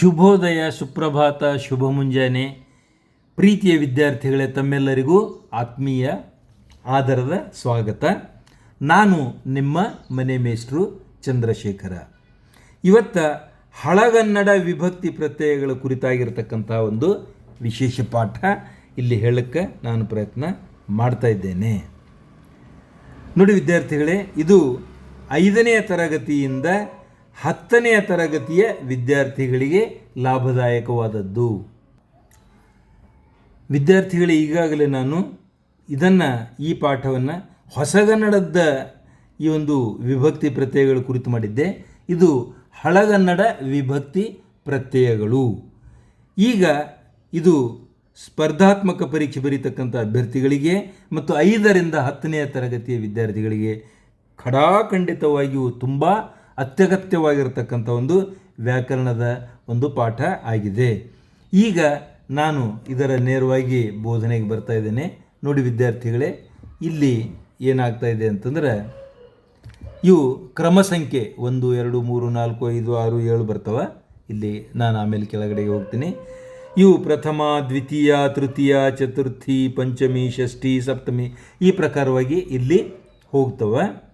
ಶುಭೋದಯ ಸುಪ್ರಭಾತ ಶುಭ ಮುಂಜಾನೆ. ಪ್ರೀತಿಯ ವಿದ್ಯಾರ್ಥಿಗಳೇ, ತಮ್ಮೆಲ್ಲರಿಗೂ ಆತ್ಮೀಯ ಆದರದ ಸ್ವಾಗತ. ನಾನು ನಿಮ್ಮ ಮನೆ ಮೇಷ್ಟ್ರು ಚಂದ್ರಶೇಖರ. ಇವತ್ತ ಹಳಗನ್ನಡ ವಿಭಕ್ತಿ ಪ್ರತ್ಯಯಗಳ ಕುರಿತಾಗಿರ್ತಕ್ಕಂಥ ಒಂದು ವಿಶೇಷ ಪಾಠ ಇಲ್ಲಿ ಹೇಳಕ್ಕೆ ನಾನು ಪ್ರಯತ್ನ ಮಾಡ್ತಾ ಇದ್ದೇನೆ. ನೋಡಿ ವಿದ್ಯಾರ್ಥಿಗಳೇ, ಇದು ಐದನೆಯ ತರಗತಿಯಿಂದ ಹತ್ತನೆಯ ತರಗತಿಯ ವಿದ್ಯಾರ್ಥಿಗಳಿಗೆ ಲಾಭದಾಯಕವಾದದ್ದು. ವಿದ್ಯಾರ್ಥಿಗಳಿಗೆ ಈಗಾಗಲೇ ನಾನು ಇದನ್ನು, ಈ ಪಾಠವನ್ನು ಹೊಸಗನ್ನಡದ ಈ ಒಂದು ವಿಭಕ್ತಿ ಪ್ರತ್ಯಯಗಳ ಕುರಿತು ಮಾಡಿದ್ದೆ. ಇದು ಹಳಗನ್ನಡ ವಿಭಕ್ತಿ ಪ್ರತ್ಯಯಗಳು. ಈಗ ಇದು ಸ್ಪರ್ಧಾತ್ಮಕ ಪರೀಕ್ಷೆ ಬರೀತಕ್ಕಂಥ ಅಭ್ಯರ್ಥಿಗಳಿಗೆ ಮತ್ತು ಐದರಿಂದ ಹತ್ತನೆಯ ತರಗತಿಯ ವಿದ್ಯಾರ್ಥಿಗಳಿಗೆ ಖಡಾಖಂಡಿತವಾಗಿಯೂ ತುಂಬ ಅತ್ಯಗತ್ಯವಾಗಿರತಕ್ಕಂಥ ಒಂದು ವ್ಯಾಕರಣದ ಒಂದು ಪಾಠ ಆಗಿದೆ. ಈಗ ನಾನು ಇದರ ನೇರವಾಗಿ ಬೋಧನೆಗೆ ಬರ್ತಾ ಇದ್ದೇನೆ. ನೋಡಿ ವಿದ್ಯಾರ್ಥಿಗಳೇ, ಇಲ್ಲಿ ಏನಾಗ್ತಾ ಇದೆ ಅಂತಂದರೆ, ಇವು ಕ್ರಮ ಸಂಖ್ಯೆ ಒಂದು, ಎರಡು, ಮೂರು, ನಾಲ್ಕು, ಐದು, ಆರು, ಏಳು ಬರ್ತವ. ಇಲ್ಲಿ ನಾನು ಆಮೇಲೆ ಕೆಳಗಡೆಗೆ ಹೋಗ್ತೀನಿ. ಇವು ಪ್ರಥಮ, ದ್ವಿತೀಯ, ತೃತೀಯ, ಚತುರ್ಥಿ, ಪಂಚಮಿ, ಷಷ್ಠಿ, ಸಪ್ತಮಿ ಈ ಪ್ರಕಾರವಾಗಿ ಇಲ್ಲಿ ಹೋಗ್ತವೆ.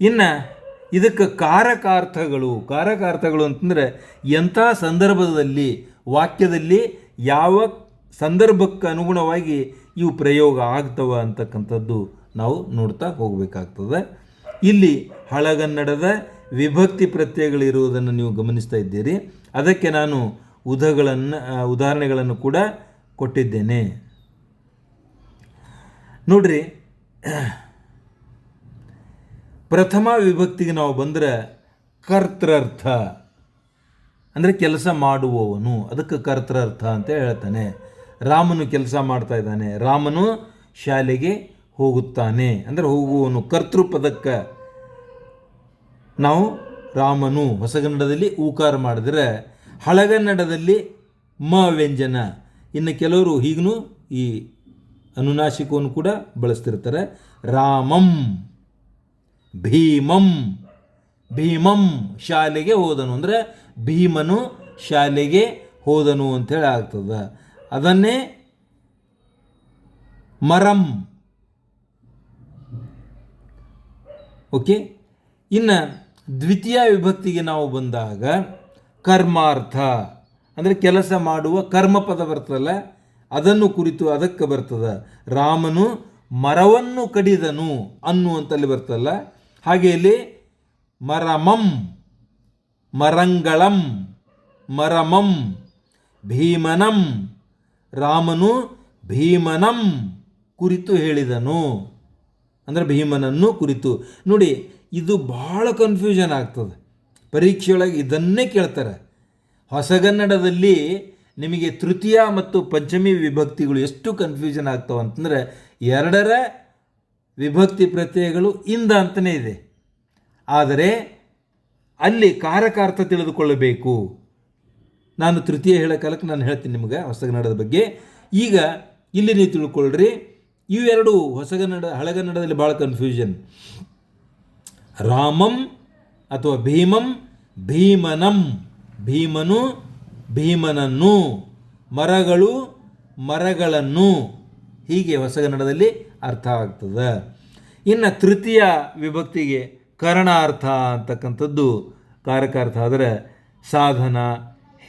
ಇನ್ನು ಇದಕ್ಕೆ ಕಾರಕಾರ್ಥಗಳು ಕಾರಕಾರ್ಥಗಳು ಅಂತಂದರೆ ಎಂಥ ಸಂದರ್ಭದಲ್ಲಿ, ವಾಕ್ಯದಲ್ಲಿ ಯಾವ ಸಂದರ್ಭಕ್ಕೆ ಅನುಗುಣವಾಗಿ ಇವು ಪ್ರಯೋಗ ಆಗ್ತವ ಅಂತಕ್ಕಂಥದ್ದು ನಾವು ನೋಡ್ತಾ ಹೋಗಬೇಕಾಗ್ತದೆ. ಇಲ್ಲಿ ಹಳಗನ್ನಡದ ವಿಭಕ್ತಿ ಪ್ರತ್ಯಯಗಳಿರುವುದನ್ನು ನೀವು ಗಮನಿಸ್ತಾ ಇದ್ದೀರಿ. ಅದಕ್ಕೆ ನಾನು ಉದಗಳನ್ನು, ಉದಾಹರಣೆಗಳನ್ನು ಕೂಡ ಕೊಟ್ಟಿದ್ದೇನೆ. ನೋಡ್ರಿ ಪ್ರಥಮ ವಿಭಕ್ತಿಗೆ ನಾವು ಬಂದರೆ ಕರ್ತೃರ್ಥ. ಅಂದರೆ ಕೆಲಸ ಮಾಡುವವನು. ಅದಕ್ಕೆ ಕರ್ತೃರ್ಥ ಅಂತ ಹೇಳ್ತಾನೆ. ರಾಮನು ಕೆಲಸ ಮಾಡ್ತಾ ಇದ್ದಾನೆ. ರಾಮನು ಶಾಲೆಗೆ ಹೋಗುತ್ತಾನೆ. ಅಂದರೆ ಹೋಗುವವನು ಕರ್ತೃಪದಕ್ಕೆ. ನಾವು ರಾಮನು ಹೊಸಗನ್ನಡದಲ್ಲಿ ಊಕಾರ ಮಾಡಿದ್ರೆ ಹಳಗನ್ನಡದಲ್ಲಿ ಮ ವ್ಯಂಜನ. ಇನ್ನು ಕೆಲವರು ಹೀಗೂ ಈ ಅನುನಾಶಿಕವನ್ನು ಕೂಡ ಬಳಸ್ತಿರ್ತಾರೆ. ರಾಮಂ. ಭೀಮಂ. ಭೀಮಂ ಶಾಲೆಗೆ ಹೋದನು. ಅಂದರೆ ಭೀಮನು ಶಾಲೆಗೆ ಹೋದನು ಅಂಥೇಳಿ ಆಗ್ತದೆ. ಅದನ್ನೇ ಮರಂ. ಓಕೆ? ಇನ್ನು ದ್ವಿತೀಯ ವಿಭಕ್ತಿಗೆ ನಾವು ಬಂದಾಗ ಕರ್ಮಾರ್ಥ. ಅಂದರೆ ಕೆಲಸ ಮಾಡುವ ಕರ್ಮಪದ ಬರ್ತದಲ್ಲ, ಅದನ್ನು ಕುರಿತು ಅದಕ್ಕೆ ಬರ್ತದೆ. ರಾಮನು ಮರವನ್ನು ಕಡಿದನು ಅನ್ನುವಂತಲ್ಲಿ ಬರ್ತಲ್ಲ ಹಾಗೆ ಇಲ್ಲಿ ಮರಮಂ, ಮರಂಗಳಂ, ಮರಮಂ, ಭೀಮನಂ, ರಾಮನು ಭೀಮನಂ ಕುರಿತು ಹೇಳಿದನು. ಅಂದರೆ ಭೀಮನನ್ನು ಕುರಿತು. ನೋಡಿ, ಇದು ಭಾಳ ಕನ್ಫ್ಯೂಷನ್ ಆಗ್ತದೆ. ಪರೀಕ್ಷೆಯೊಳಗೆ ಇದನ್ನೇ ಕೇಳ್ತಾರೆ. ಹೊಸಗನ್ನಡದಲ್ಲಿ ನಿಮಗೆ ತೃತೀಯ ಮತ್ತು ಪಂಚಮಿ ವಿಭಕ್ತಿಗಳು ಎಷ್ಟು ಕನ್ಫ್ಯೂಷನ್ ಆಗ್ತವೆ ಅಂತಂದರೆ ಎರಡರ ವಿಭಕ್ತಿ ಪ್ರತ್ಯಯಗಳು ಇಂದ ಅಂತಲೇ ಇದೆ. ಆದರೆ ಅಲ್ಲಿ ಕಾರಕಾರ್ಥ ತಿಳಿದುಕೊಳ್ಳಬೇಕು. ನಾನು ತೃತೀಯ ಹೇಳೋ ಕಾಲಕ್ಕೆ ನಾನು ಹೇಳ್ತೀನಿ ನಿಮಗೆ ಹೊಸಗನ್ನಡದ ಬಗ್ಗೆ. ಈಗ ಇಲ್ಲಿ ನೀವು ತಿಳ್ಕೊಳ್ರಿ, ಇವೆರಡು ಹೊಸಗನ್ನಡ, ಹಳಗನ್ನಡದಲ್ಲಿ ಭಾಳ ಕನ್ಫ್ಯೂಷನ್ ರಾಮಂ ಅಥವಾ ಭೀಮಂ, ಭೀಮನಂ, ಭೀಮನು, ಭೀಮನನ್ನು, ಮರಗಳು ಮರಗಳನ್ನು. ಹೀಗೆ ಹೊಸಗನ್ನಡದಲ್ಲಿ ಅರ್ಥ ಆಗ್ತದೆ? ಇನ್ನು ತೃತೀಯ ವಿಭಕ್ತಿಗೆ ಕರಣಾರ್ಥ ಅಂತಕ್ಕಂಥದ್ದು ಕಾರಕಾರ್ಥ ಆದರೆ ಸಾಧನ,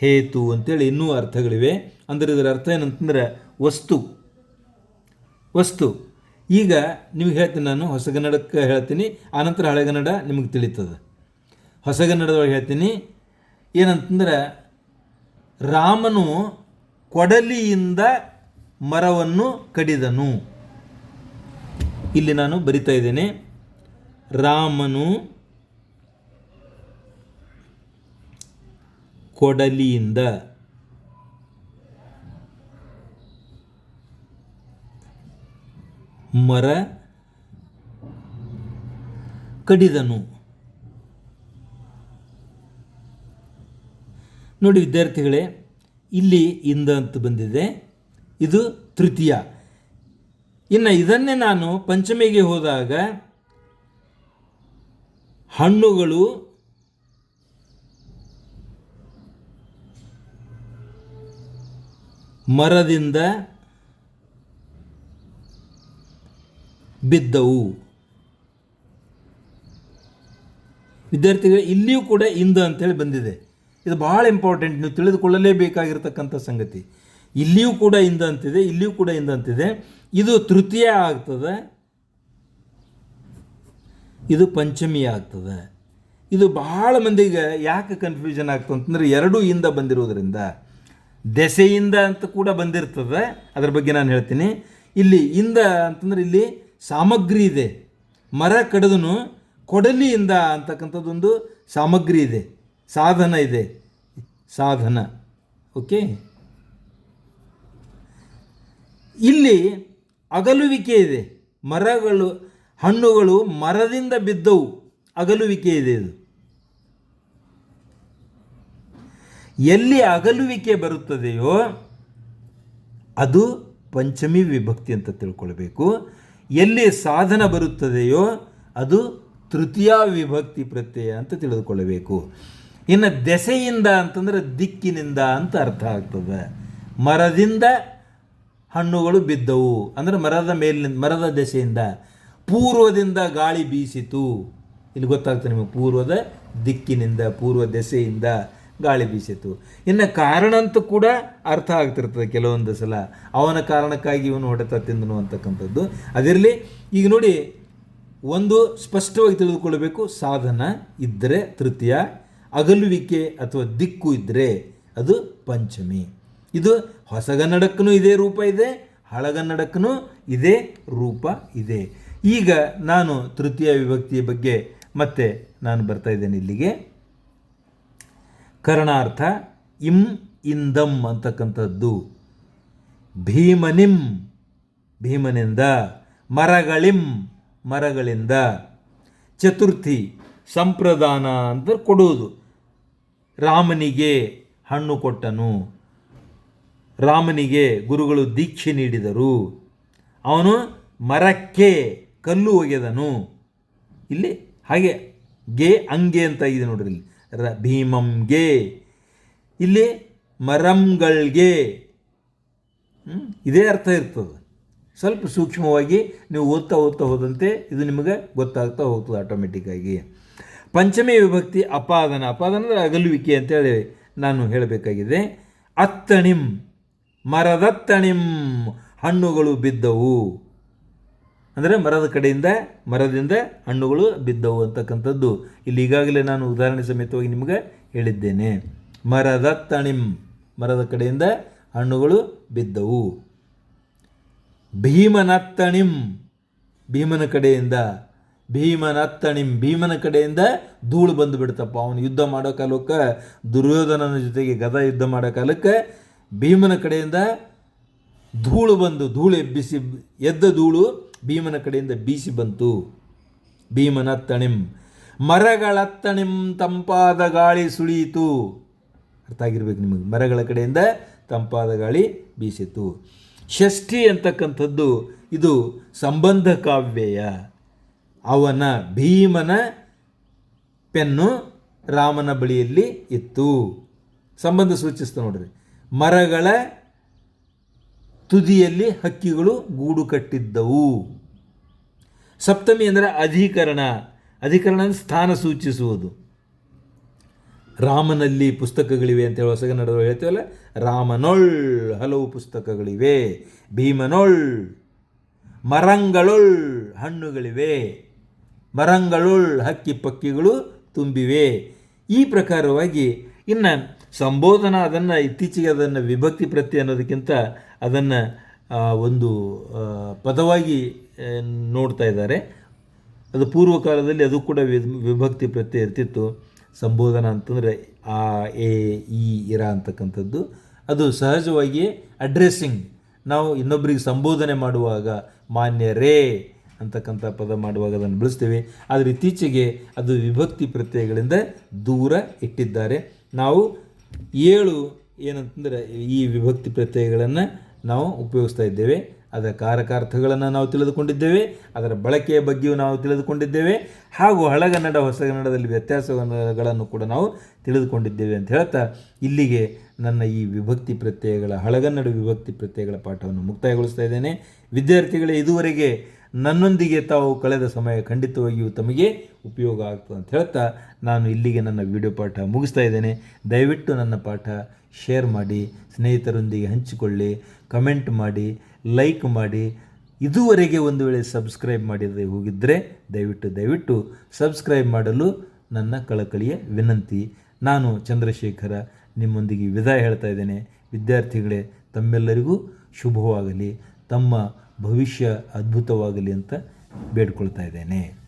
ಹೇತು ಅಂತೇಳಿ ಇನ್ನೂ ಅರ್ಥಗಳಿವೆ. ಅಂದರೆ ಇದರ ಅರ್ಥ ಏನಂತಂದರೆ ವಸ್ತು. ವಸ್ತು. ಈಗ ನಿಮಗೆ ಹೇಳ್ತೀನಿ ನಾನು, ಹೊಸಗನ್ನಡಕ್ಕೆ ಹೇಳ್ತೀನಿ, ಆನಂತರ ಹಳೆಗನ್ನಡ ನಿಮಗೆ ತಿಳಿತದೆ. ಹೊಸಗನ್ನಡದೊಳಗೆ ಹೇಳ್ತೀನಿ, ಏನಂತಂದ್ರೆ ರಾಮನು ಕೊಡಲಿಯಿಂದ ಮರವನ್ನು ಕಡಿದನು. ಇಲ್ಲಿ ನಾನು ಬರಿತಾ ಇದ್ದೇನೆ. ರಾಮನು ಕೊಡಲಿಯಿಂದ ಮರ ಕಡಿದನು. ನೋಡಿ ವಿದ್ಯಾರ್ಥಿಗಳೇ, ಇಲ್ಲಿ ಇಂದ ಅಂತ ಬಂದಿದೆ. ಇದು ತೃತೀಯ. ಇನ್ನು ಇದನ್ನೇ ನಾನು ಪಂಚಮಿಗೆ ಹೋದಾಗ ಹಣ್ಣುಗಳು ಮರದಿಂದ ಬಿದ್ದವು. ವಿದ್ಯಾರ್ಥಿಗಳು, ಇಲ್ಲಿಯೂ ಕೂಡ ಇಂದ ಅಂತೇಳಿ ಬಂದಿದೆ. ಇದು ಬಹಳ ಇಂಪಾರ್ಟೆಂಟ್ ನೀವು ತಿಳಿದುಕೊಳ್ಳಲೇಬೇಕಾಗಿರ್ತಕ್ಕಂಥ ಸಂಗತಿ. ಇಲ್ಲಿಯೂ ಕೂಡ ಇಂದ ಅಂತಿದೆ ಇಲ್ಲಿಯೂ ಕೂಡ ಇಂದ ಅಂತಿದೆ ಇದು ತೃತೀಯ ಆಗ್ತದೆ. ಇದು ಪಂಚಮಿ ಆಗ್ತದೆ. ಇದು ಬಹಳ ಮಂದಿಗೆ ಯಾಕೆ ಕನ್ಫ್ಯೂಷನ್ ಆಗ್ತದೆ ಅಂತಂದ್ರೆ ಎರಡೂ ಇಂದ ಬಂದಿರೋದ್ರಿಂದ ದೆಸೆಯಿಂದ ಅಂತ ಕೂಡ ಬಂದಿರ್ತದೆ. ಅದ್ರ ಬಗ್ಗೆ ನಾನು ಹೇಳ್ತೀನಿ. ಇಲ್ಲಿ ಇಂದ ಅಂತಂದ್ರೆ ಇಲ್ಲಿ ಸಾಮಗ್ರಿ ಇದೆ. ಮರ ಕಡಿದನು ಕೊಡಲಿಯಿಂದ ಅಂತಕ್ಕಂಥದ್ದೊಂದು ಸಾಮಗ್ರಿ ಇದೆ. ಸಾಧನ ಇದೆ. ಸಾಧನ. ಓಕೆ ಇಲ್ಲಿ ಅಗಲುವಿಕೆ ಇದೆ. ಮರಗಳು, ಹಣ್ಣುಗಳು ಮರದಿಂದ ಬಿದ್ದವು. ಅಗಲುವಿಕೆ ಇದೆ ಇದು. ಎಲ್ಲಿ ಅಗಲುವಿಕೆ ಬರುತ್ತದೆಯೋ ಅದು ಪಂಚಮಿ ವಿಭಕ್ತಿ ಅಂತ ತಿಳ್ಕೊಳ್ಬೇಕು. ಎಲ್ಲಿ ಸಾಧನ ಬರುತ್ತದೆಯೋ ಅದು ತೃತೀಯ ವಿಭಕ್ತಿ ಪ್ರತ್ಯಯ ಅಂತ ತಿಳಿದುಕೊಳ್ಳಬೇಕು. ಇನ್ನು ದೆಸೆಯಿಂದ ಅಂತಂದರೆ ದಿಕ್ಕಿನಿಂದ ಅಂತ ಅರ್ಥ ಆಗ್ತದೆ. ಮರದಿಂದ ಹಣ್ಣುಗಳು ಬಿದ್ದವು. ಅಂದರೆ ಮರದ ಮೇಲಿನ, ಮರದ ದೆಸೆಯಿಂದ ಪೂರ್ವದಿಂದ ಗಾಳಿ ಬೀಸಿತು. ಇಲ್ಲಿ ಗೊತ್ತಾಗ್ತದೆ ನಿಮಗೆ, ಪೂರ್ವದ ದಿಕ್ಕಿನಿಂದ, ಪೂರ್ವ ದೆಸೆಯಿಂದ ಗಾಳಿ ಬೀಸಿತು. ಇನ್ನು ಕಾರಣ ಅಂತೂ ಕೂಡ ಅರ್ಥ ಆಗ್ತಿರ್ತದೆ ಕೆಲವೊಂದು ಸಲ. ಅವನ ಕಾರಣಕ್ಕಾಗಿ ಇವನು ಹೊಡೆತ ತಿಂದನು ಅಂತಕ್ಕಂಥದ್ದು. ಅದಿರಲಿ, ಈಗ ನೋಡಿ, ಒಂದು ಸ್ಪಷ್ಟವಾಗಿ ತಿಳಿದುಕೊಳ್ಳಬೇಕು, ಸಾಧನ ಇದ್ದರೆ ತೃತೀಯ, ಅಗಲುವಿಕೆ ಅಥವಾ ದಿಕ್ಕು ಇದ್ದರೆ ಅದು ಪಂಚಮಿ. ಇದು ಹೊಸಗನ್ನಡಕ್ಕೂ ಇದೇ ರೂಪ ಇದೆ, ಹಳಗನ್ನಡಕ್ಕೂ ಇದೇ ರೂಪ ಇದೆ. ಈಗ ನಾನು ತೃತೀಯ ವಿಭಕ್ತಿಯ ಬಗ್ಗೆ ಮತ್ತೆ ನಾನು ಬರ್ತಾ ಇದ್ದೇನೆ ಇಲ್ಲಿಗೆ. ಕರ್ಣಾರ್ಥ ಇಂ ಇಂದಂ ಅಂತಕ್ಕಂಥದ್ದು. ಭೀಮನಿಂ, ಭೀಮನಿಂದ, ಮರಗಳಿಂ, ಮರಗಳಿಂದ. ಚತುರ್ಥಿ ಸಂಪ್ರದಾನ ಅಂತ ಕೊಡುವುದು. ರಾಮನಿಗೆ ಹಣ್ಣು ಕೊಟ್ಟನು. ರಾಮನಿಗೆ ಗುರುಗಳು ದೀಕ್ಷೆ ನೀಡಿದರು. ಅವನು ಮರಕ್ಕೆ ಕಲ್ಲು ಒಗೆದನು. ಇಲ್ಲಿ ಹಾಗೆ ಗೆ, ಅಂಗೆ ಅಂತ ಇದೆ ನೋಡ್ರಿ ಇಲ್ಲಿ. ರ ಭೀಮಂಗೆ ಇಲ್ಲಿ ಮರಂಗಳ್ಗೆ? ಇದೇ ಅರ್ಥ ಇರ್ತದೆ. ಸ್ವಲ್ಪ ಸೂಕ್ಷ್ಮವಾಗಿ ನೀವು ಓದ್ತಾ ಓದ್ತಾ ಹೋದಂತೆ ಇದು ನಿಮಗೆ ಗೊತ್ತಾಗ್ತಾ ಹೋಗ್ತದೆ ಆಟೋಮೆಟಿಕ್ಕಾಗಿ ಪಂಚಮಿ ವಿಭಕ್ತಿ ಅಪಾದನ. ಅಪಾದನ ಅಂದರೆ ಅಗಲುವಿಕೆ ಅಂತೇಳಿ ನಾನು ಹೇಳಬೇಕಾಗಿದೆ. ಅತ್ತಣಿಂ ಮರದತ್ತಣಿಂ ಹಣ್ಣುಗಳು ಬಿದ್ದವು. ಅಂದರೆ ಮರದ ಕಡೆಯಿಂದ, ಮರದಿಂದ ಹಣ್ಣುಗಳು ಬಿದ್ದವು ಅಂತಕ್ಕಂಥದ್ದು. ಇಲ್ಲಿ ಈಗಾಗಲೇ ನಾನು ಉದಾಹರಣೆ ಸಮೇತವಾಗಿ ನಿಮಗೆ ಹೇಳಿದ್ದೇನೆ. ಮರದ ತಣಿಂ ಮರದ ಕಡೆಯಿಂದ ಹಣ್ಣುಗಳು ಬಿದ್ದವು. ಭೀಮನತ್ತಣಿಂ, ಭೀಮನ ಕಡೆಯಿಂದ, ಭೀಮನತ್ತಣಿಂ, ಭೀಮನ ಕಡೆಯಿಂದ ಧೂಳು ಬಂದು ಬಿಡ್ತಪ್ಪ ಅವನು ಯುದ್ಧ ಮಾಡೋ ಕಾಲಕ್ಕೆ, ದುರ್ಯೋಧನನ ಜೊತೆಗೆ ಗದ ಯುದ್ಧ ಮಾಡೋ ಕಾಲಕ್ಕೆ ಭೀಮನ ಕಡೆಯಿಂದ ಧೂಳು ಬಂದು, ಧೂಳು ಎಬ್ಬಿಸಿ, ಎದ್ದ ಧೂಳು ಭೀಮನ ಕಡೆಯಿಂದ ಬೀಸಿ ಬಂತು. ಭೀಮನ ತಣಿಂ ಮರಗಳ ತಣಿಂ ತಂಪಾದ ಗಾಳಿ ಸುಳಿಯಿತು. ಅರ್ಥ ಆಗಿರ್ಬೇಕು ನಿಮಗೆ. ಮರಗಳ ಕಡೆಯಿಂದ ತಂಪಾದ ಗಾಳಿ ಬೀಸಿತು. ಷಷ್ಠಿ ಅಂತಕ್ಕಂಥದ್ದು, ಇದು ಸಂಬಂಧ ಕಾವ್ಯಯ. ಅವನ ಭೀಮನ ಪೆನ್ನು ರಾಮನ ಬಳಿಯಲ್ಲಿ ಇತ್ತು. ಸಂಬಂಧ ಸೂಚಿಸ್ತು ನೋಡ್ರಿ. ಮರಗಳ ತುದಿಯಲ್ಲಿ ಹಕ್ಕಿಗಳು ಗೂಡು ಕಟ್ಟಿದ್ದವು. ಸಪ್ತಮಿ ಅಂದರೆ ಅಧಿಕರಣ. ಅಧಿಕರಣ ಸ್ಥಾನ ಸೂಚಿಸುವುದು. ರಾಮನಲ್ಲಿ ಪುಸ್ತಕಗಳಿವೆ ಅಂತ ಹೇಳಿ ಹೊಸಗನ್ನಡ ಹೇಳ್ತೀವಲ್ಲ, ರಾಮನೊಳ್ ಹಲವು ಪುಸ್ತಕಗಳಿವೆ, ಭೀಮನೊಳ್ ಮರಂಗಳೊಳ್ ಹಣ್ಣುಗಳಿವೆ, ಮರಂಗಳೊಳ್ ಹಕ್ಕಿ ಪಕ್ಕಿಗಳು ತುಂಬಿವೆ. ಈ ಪ್ರಕಾರವಾಗಿ ಇನ್ನು ಸಂಬೋಧನ ಅದನ್ನು ಇತ್ತೀಚೆಗೆ ಅದನ್ನು ವಿಭಕ್ತಿ ಪ್ರತ್ಯಯ ಅನ್ನೋದಕ್ಕಿಂತ ಅದನ್ನು ಒಂದು ಪದವಾಗಿ ನೋಡ್ತಾ ಇದ್ದಾರೆ. ಅದು ಪೂರ್ವಕಾಲದಲ್ಲಿ ಅದು ಕೂಡ ವಿಭಕ್ತಿ ಪ್ರತ್ಯಯ ಇರ್ತಿತ್ತು. ಸಂಬೋಧನ ಅಂತಂದರೆ ಆ, ಎ ಈ ಇರ ಅಂತಕ್ಕಂಥದ್ದು. ಅದು ಸಹಜವಾಗಿಯೇ ಅಡ್ರೆಸ್ಸಿಂಗ್ ನಾವು ಇನ್ನೊಬ್ಬರಿಗೆ ಸಂಬೋಧನೆ ಮಾಡುವಾಗ ಮಾನ್ಯ ರೇ ಅಂತಕ್ಕಂಥ ಪದ ಮಾಡುವಾಗ ಅದನ್ನು ಬಳಸ್ತೇವೆ. ಆದರೆ ಇತ್ತೀಚೆಗೆ ಅದು ವಿಭಕ್ತಿ ಪ್ರತ್ಯಯಗಳಿಂದ ದೂರ ಇಟ್ಟಿದ್ದಾರೆ. ನಾವು ಏಳು ಏನಂತಂದರೆ ಈ ವಿಭಕ್ತಿ ಪ್ರತ್ಯಯಗಳನ್ನು ನಾವು ಉಪಯೋಗಿಸ್ತಾ ಇದ್ದೇವೆ. ಅದರ ಕಾರಕಾರ್ಥಗಳನ್ನು ನಾವು ತಿಳಿದುಕೊಂಡಿದ್ದೇವೆ. ಅದರ ಬಳಕೆಯ ಬಗ್ಗೆಯೂ ನಾವು ತಿಳಿದುಕೊಂಡಿದ್ದೇವೆ. ಹಾಗೂ ಹಳಗನ್ನಡ ಹೊಸಗನ್ನಡದಲ್ಲಿ ವ್ಯತ್ಯಾಸಗಳನ್ನು ಕೂಡ ನಾವು ತಿಳಿದುಕೊಂಡಿದ್ದೇವೆ ಅಂತ ಹೇಳ್ತಾ ಇಲ್ಲಿಗೆ ನನ್ನ ಈ ವಿಭಕ್ತಿ ಪ್ರತ್ಯಯಗಳ, ಹಳಗನ್ನಡ ವಿಭಕ್ತಿ ಪ್ರತ್ಯಯಗಳ ಪಾಠವನ್ನು ಮುಕ್ತಾಯಗೊಳಿಸ್ತಾ ಇದ್ದೇನೆ. ವಿದ್ಯಾರ್ಥಿಗಳೇ, ಇದುವರೆಗೆ ನನ್ನೊಂದಿಗೆ ತಾವು ಕಳೆದ ಸಮಯ ಖಂಡಿತವಾಗಿಯೂ ತಮಗೆ ಉಪಯೋಗ ಆಗ್ತದೆ ಅಂತ ಹೇಳ್ತಾ ನಾನು ಇಲ್ಲಿಗೆ ನನ್ನ ವಿಡಿಯೋ ಪಾಠ ಮುಗಿಸ್ತಾ ಇದ್ದೇನೆ. ದಯವಿಟ್ಟು ನನ್ನ ಪಾಠ ಶೇರ್ ಮಾಡಿ, ಸ್ನೇಹಿತರೊಂದಿಗೆ ಹಂಚಿಕೊಳ್ಳಿ, ಕಮೆಂಟ್ ಮಾಡಿ, ಲೈಕ್ ಮಾಡಿ. ಇದುವರೆಗೆ ಒಂದು ವೇಳೆ ಸಬ್ಸ್ಕ್ರೈಬ್ ಮಾಡಿದರೆ ಹೋಗಿದ್ದರೆ ದಯವಿಟ್ಟು ದಯವಿಟ್ಟು ಸಬ್ಸ್ಕ್ರೈಬ್ ಮಾಡಲು ನನ್ನ ಕಳಕಳಿಯ ವಿನಂತಿ. ನಾನು ಚಂದ್ರಶೇಖರ ನಿಮ್ಮೊಂದಿಗೆ ವಿದಾಯ ಹೇಳ್ತಾ ಇದ್ದೇನೆ. ವಿದ್ಯಾರ್ಥಿಗಳೇ, ತಮ್ಮೆಲ್ಲರಿಗೂ ಶುಭವಾಗಲಿ. ತಮ್ಮ ಭವಿಷ್ಯ ಅದ್ಭುತವಾಗಲಿ ಅಂತ ಬೇಡ್ಕೊಳ್ತಾ ಇದ್ದೇನೆ.